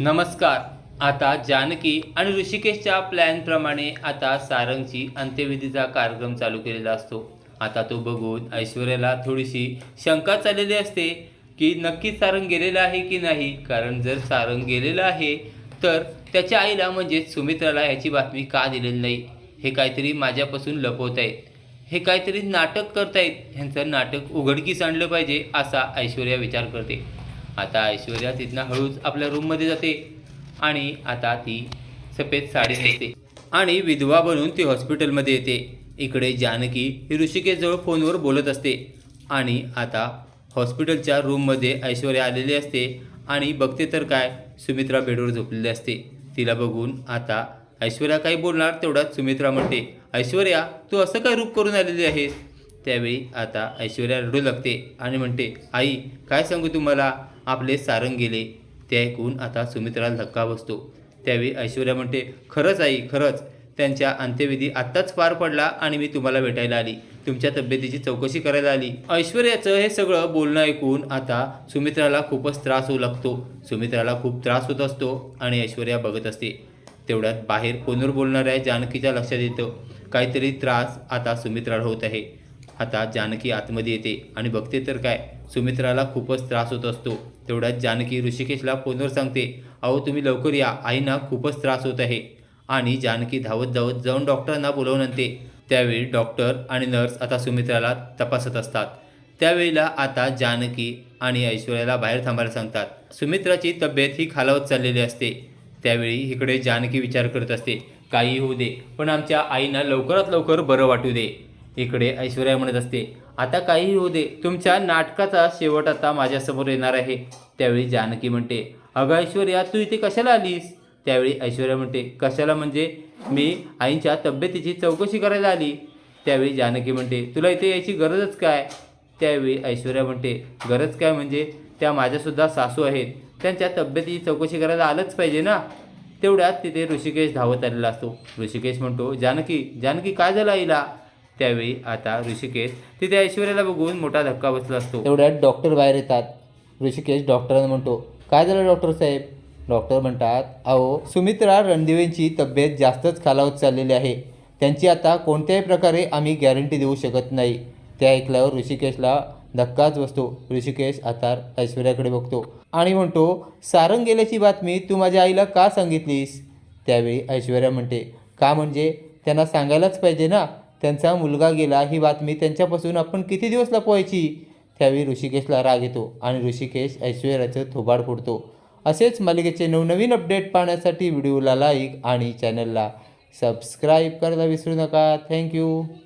नमस्कार. आता जानकी आणि ऋषिकेशच्या प्लॅनप्रमाणे आता सारंगची अंत्यविधीचा कार्यक्रम चालू केलेला असतो. आता तो बघून ऐश्वर्याला थोडीशी शंका चाललेली असते की नक्की सारंग गेलेला आहे की नाही? कारण जर सारंग गेलेला आहे तर त्याच्या आईला म्हणजेच सुमित्राला याची बातमी का दिलेली नाही? हे काहीतरी माझ्यापासून लपवत आहेत. हे काहीतरी नाटक करतायत. ह्यांचं नाटक उघडकीस आणलं पाहिजे असा ऐश्वर्या विचार करते. आता ऐश्वर्या तिथनं हळूच आपल्या रूममध्ये जाते. आणि आता ती सफेद साडी नेसते. आणि विधवा बनून ती हॉस्पिटलमध्ये येते. इकडे जानकी ही ऋषिकेशजवळ फोनवर बोलत असते. आणि आता हॉस्पिटलच्या रूममध्ये ऐश्वर्या आलेली असते. आणि बघते तर काय सुमित्रा बेडवर झोपलेली असते. तिला बघून आता ऐश्वर्या काही बोलणार तेवढ्यात सुमित्रा म्हणते ऐश्वर्या तू असं काय रूप करून आलेली आहेस? त्यावेळी आता ऐश्वर्या रडू लागते आणि म्हणते आई काय सांगू तुम्हाला? आपले सारंग गेले. ते ऐकून आता सुमित्राला धक्का बसतो. त्यावेळी ऐश्वर्या म्हणते खरंच आई खरंच. त्यांच्या अंत्यविधी आत्ताच पार पडला आणि मी तुम्हाला भेटायला आली. तुमच्या तब्येतीची चौकशी करायला आली. ऐश्वर्याचं हे सगळं बोलणं ऐकून आता सुमित्राला खूपच त्रास होऊ लागतो. सुमित्राला खूप त्रास होत असतो आणि ऐश्वर्या बघत असते. तेवढ्यात बाहेर फोनवर बोलणाऱ्या जानकीच्या लक्षात येतं. काहीतरी त्रास आता सुमित्राला होत आहे. आता जानकी आतमध्ये येते आणि बघते तर काय. सुमित्राला खूपच त्रास होत असतो. तेवढ्यात जानकी ऋषिकेशला फोनवर सांगते अहो तुम्ही लवकर या. आईना खूपच त्रास होत आहे. आणि जानकी धावत धावत जाऊन डॉक्टरांना बोलवून आणते. त्यावेळी डॉक्टर आणि नर्स आता सुमित्राला तपासत असतात. त्यावेळेला आता जानकी आणि ऐश्वर्याला बाहेर थांबायला सांगतात. सुमित्राची तब्येत ही खालावत चाललेली असते. त्यावेळी इकडे जानकी विचार करत असते काही होऊ दे पण आमच्या आईना लवकरात लवकर बरं वाटू दे. इकडे ऐश्वर्या म्हणत असते आता काही होऊ दे तुमच्या नाटकाचा शेवट आता माझ्यासमोर येणार आहे. त्यावेळी जानकी म्हणते अगं ऐश्वर्या तू इथे कशाला आलीस? त्यावेळी ऐश्वर्या म्हणते कशाला म्हणजे? मी आईंच्या तब्येतीची चौकशी करायला आली. त्यावेळी जानकी म्हणते तुला इथे यायची गरजच काय? त्यावेळी ऐश्वर्या म्हणते गरज काय म्हणजे? त्या माझ्यासुद्धा सासू आहेत. त्यांच्या तब्येतीची चौकशी करायला आलंच पाहिजे ना. तेवढ्यात तिथे ऋषिकेश धावत आलेला असतो. ऋषिकेश म्हणतो जानकी जानकी काय झालं आईला? त्यावेळी आता ऋषिकेश तिथे ऐश्वर्याला बघून मोठा धक्का बसला असतो. तेवढ्यात डॉक्टर बाहेर येतात. ऋषिकेश डॉक्टरांना म्हणतो काय झालं डॉक्टर साहेब? डॉक्टर म्हणतात अहो सुमित्रा रणदिवेंची तब्येत जास्तच खालावत चाललेली आहे. त्यांची आता कोणत्याही प्रकारे आम्ही गॅरंटी देऊ शकत नाही. ते ऐकल्यावर ऋषिकेशला धक्काच बसतो. ऋषिकेश आता ऐश्वर्याकडे बघतो आणि म्हणतो सारंग गेल्याची बातमी तू माझ्या आईला का सांगितलीस? त्यावेळी ऐश्वर्या म्हणते का म्हणजे? त्यांना सांगायलाच पाहिजे ना. त्यांचा मुलगा गेला ही बातमी त्यांच्यापासून आपण किती दिवस लपवायची? त्यावेळी ऋषिकेशला राग येतो आणि ऋषिकेश ऐश्वर्याचं थोबाड फोडतो. असेच मालिकेचे नवनवीन अपडेट पाहण्यासाठी व्हिडिओला लाईक आणि चॅनलला सबस्क्राईब करायला विसरू नका. थँक्यू.